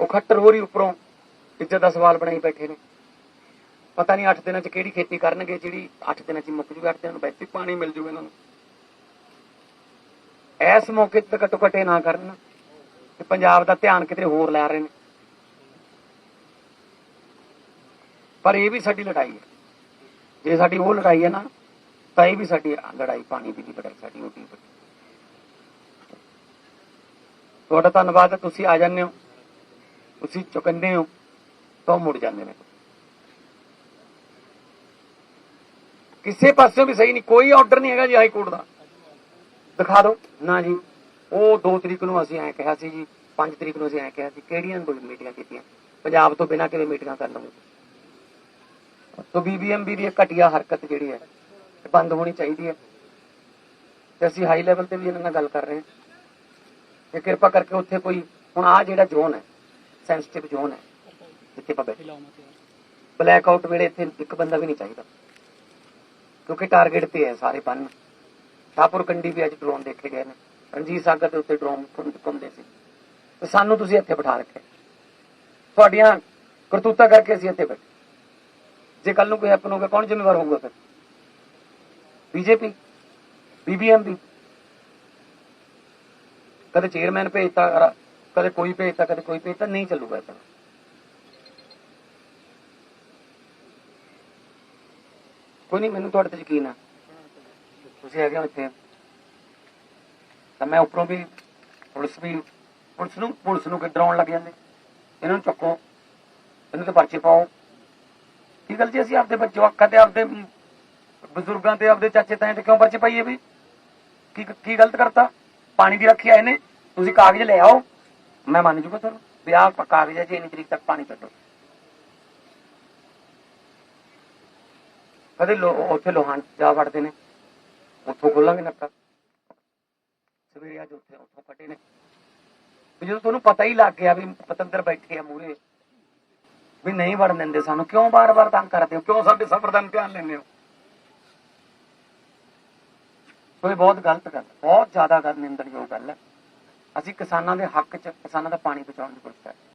ਉਹ ਖੱਟਰ ਹੋਰੀ ਉੱਪਰੋਂ ਇੱਜ਼ਤ ਦਾ ਸਵਾਲ ਬਣਾਈ ਬੈਠੇ ਨੇ। ਪਤਾ ਨਹੀਂ 8 ਦਿਨਾਂ ਚ ਕਿਹੜੀ ਖੇਤੀ ਕਰਨਗੇ, ਜਿਹੜੀ 8 ਦਿਨਾਂ ਚ ਮੁੱਕ ਜੂਗੀ 8 ਦਿਨਾਂ ਨੂੰ ਵੈਸੇ ਪਾਣੀ ਮਿਲ ਜੂਗਾ ਇਹਨਾਂ ਨੂੰ। ਇਸ ਮੌਕੇ ਤੇ ਘੱਟੋ ਘੱਟ ਇਹ ਨਾ ਕਰਨ ਕਿ ਪੰਜਾਬ ਦਾ ਧਿਆਨ ਕਿਤੇ ਹੋਰ ਲੈ ਰਹੇ ਨੇ। ਪਰ ਇਹ ਵੀ ਸਾਡੀ ਲੜਾਈ ਹੈ। ਜੇ ਸਾਡੀ ਉਹ ਲੜਾਈ ਹੈ ਨਾ, ਤਾਂ ਇਹ ਵੀ ਸਾਡੀ ਲੜਾਈ ਪਾਣੀ ਦੀ ਵੀ ਲੜਾਈ, ਸਾਡੀ ਉਹ ਵੀ ਤੁਹਾਡਾ ਧੰਨਵਾਦ ਤੁਸੀਂ ਆ ਜਾਂਦੇ ਹੋ। ਤੁਸੀਂ ਚੁਕੰਦੇ ਹੋ ਤਾਂ ਮੁੜ ਜਾਂਦੇ ਨੇ। ਕਿਸੇ ਪਾਸਿਓਂ ਵੀ ਸਹੀ ਨਹੀਂ ਕੋਈ ਆਰਡਰ ਨਹੀਂ ਹੈਗਾ ਜੀ ਹਾਈ ਕੋਰਟ ਦਾ। ਦਿਖਾ ਦਿਓ। ਨਾ ਜੀ। ਉਹ 2 ਤਰੀਕ ਨੂੰ ਅਸੀਂ ਐ ਕਿਹਾ ਸੀ ਜੀ 5 ਤਰੀਕ ਨੂੰ ਅਸੀਂ ਐ ਕਿਹਾ ਸੀ ਕਿਹੜੀਆਂ ਮੀਟਿੰਗਾਂ ਕੀਤੀਆਂ? ਪੰਜਾਬ ਤੋਂ ਬਿਨਾਂ ਕਿਵੇਂ ਮੀਟਿੰਗਾਂ ਕਰ ਲਵਾਂਗੇ? ਤੋ ਬੀਬੀਐਮਬੀ ਦੀ ਘਟੀਆ ਹਰਕਤ ਜਿਹੜੀ ਹੈ ਬੰਦ ਹੋਣੀ ਚਾਹੀਦੀ ਹੈ। ਤੇ ਅਸੀਂ ਹਾਈ ਲੈਵਲ ਤੇ ਵੀ ਇਹਨਾਂ ਨਾਲ ਗੱਲ ਕਰ ਰਹੇ ਹਾਂ। ਕਿ ਕਿਰਪਾ ਕਰਕੇ ਉੱਥੇ ਕੋਈ ਹੁਣ ਆ ਜਿਹੜਾ ਜ਼ੋਨ ਹੈ ਸੈਂਸਿਟਿਵ ਜ਼ੋਨ ਹੈ। ਜਿੱਥੇ ਆਪਾਂ ਬੈਠੇ। ਬਲੈਕ ਆਊਟ ਵੇਲੇ ਇੱਥੇ ਇੱਕ ਬੰਦਾ ਵੀ ਨਹੀਂ ਚਾਹੀਦਾ। ਕਿਉਂਕਿ ਟਾਰਗੇਟ ਤੇ ਹੈ ਸਾਰੇ ਬੰਨ। ਸ਼ਾਹਪੁਰ ਕੰਡੀ ਵੀ ਅੱਜ ਡਰੋਨ ਦੇਖੇ ਗਏ ਨੇ। ਰਣਜੀਤ ਸਾਗਰ ਦੇ ਉੱਤੇ ਡਰੋਨ ਘੁੰਮਦੇ ਸੀ। ਤੇ ਸਾਨੂੰ ਤੁਸੀਂ ਇੱਥੇ ਬਿਠਾ ਰੱਖਿਆ। ਤੁਹਾਡੀਆਂ ਕਰਤੂਤਾਂ ਕਰਕੇ ਅਸੀਂ ਇੱਥੇ ਬੈਠੇ। ਜੇ ਕੱਲ ਨੂੰ ਕੋਈ ਹੈਪਨ ਹੋ ਗਿਆ ਕੌਣ ਜ਼ਿੰਮੇਵਾਰ ਹੋਊਗਾ ਫਿਰ? ਬੀਜੇਪੀ ਬੀਬੀਐਮਬੀ ਕਦੇ ਚੇਅਰਮੈਨ ਭੇਜਤਾ ਕਦੇ ਕੋਈ ਭੇਜਤਾ, ਕਦੇ ਕੋਈ ਭੇਜਤਾ, ਨਹੀਂ ਚੱਲੂਗਾ ਇਦਾਂ ਕੋਈ ਨਹੀਂ, ਮੈਨੂੰ ਤੁਹਾਡੇ ਤੇ ਯਕੀਨ ਆ। ਤੁਸੀਂ ਹੈਗੇ ਹੋ ਇੱਥੇ। ਤਾਂ ਮੈਂ ਉੱਪਰੋਂ ਵੀ ਪੁਲਿਸ ਵੀ, ਪੁਲਿਸ ਨੂੰ ਪੁਲਿਸ ਨੂੰ ਡਰਾਉਣ ਲੱਗ ਜਾਂਦੇ। ਇਹਨਾਂ ਨੂੰ ਚੱਕੋ। ਇਹਨੂੰ ਤੇ ਪਰਚੇ ਪਾਓ। ਕੀ ਗੱਲ ਜੀ, ਅਸੀਂ ਆਪਦੇ ਬੱਚੇ ਅੱਖਾਂ ਤੇ ਆਪਦੇ ਬਜ਼ੁਰਗਾਂ ਤੇ, ਆਪਦੇ ਚਾਚੇ ਤਾਏ ਤੇ ਕਿਉਂ ਪਰਚੇ ਪਾਈਏ ਵੀ? ਕੀ ਕੀ ਗਲਤ ਕਰਤਾ? ਪਾਣੀ ਦੀ ਰੱਖੀ ਆਏ ਨੇ ਤੁਸੀਂ ਕਾਗਜ਼ ਲੈ ਆਓ। ਮੈਂ ਮੰਨ ਜੂਗਾ ਤੁਹਾਨੂੰ ਵੀ ਆਹ ਪ- ਕਾਗਜ਼ ਹੈ ਜੀ, ਇੰਨੀ ਕਦੇ ਲੋ ਉੱਥੇ ਲੋਹਾਨ ਜਾ ਵੜਦੇ ਨੇ, ਉੱਥੋਂ ਖੋਲਾਂਗੇ ਨੱਕਾ ਸਵੇਰੇ ਅੱਜ ਉੱਥੇ ਉੱਥੋਂ ਕੱਢੇ ਨੇ। ਵੀ ਜਦੋਂ ਤੁਹਾਨੂੰ ਪਤਾ ਹੀ ਲੱਗ ਗਿਆ ਵੀ ਪਤੰਦਰ ਬੈਠੇ ਆ ਮੂਰੇ ਵੀ ਨਹੀਂ ਵੜਨ ਦਿੰਦੇ ਸਾਨੂੰ, ਕਿਉਂ ਬਾਰ-ਬਾਰ ਤੰਗ ਕਰਦੇ ਹੋ? ਕਿਉਂ ਸਾਡੇ ਸਫਰ ਦਾ ਇਮਤਿਹਾਨ ਲੈਂਦੇ ਹੋ? ਸੋ ਬਹੁਤ ਗਲਤ ਗੱਲ ਬਹੁਤ ਜ਼ਿਆਦਾ ਗੱਲ ਨਿੰਦਣਯੋਗ ਗੱਲ ਹੈ। ਅਸੀਂ ਕਿਸਾਨਾਂ ਦੇ ਹੱਕ 'ਚ ਕਿਸਾਨਾਂ ਦਾ ਪਾਣੀ ਬਚਾਉਣ ਦੀ ਕੋਸ਼ਿਸ਼ ਕਰ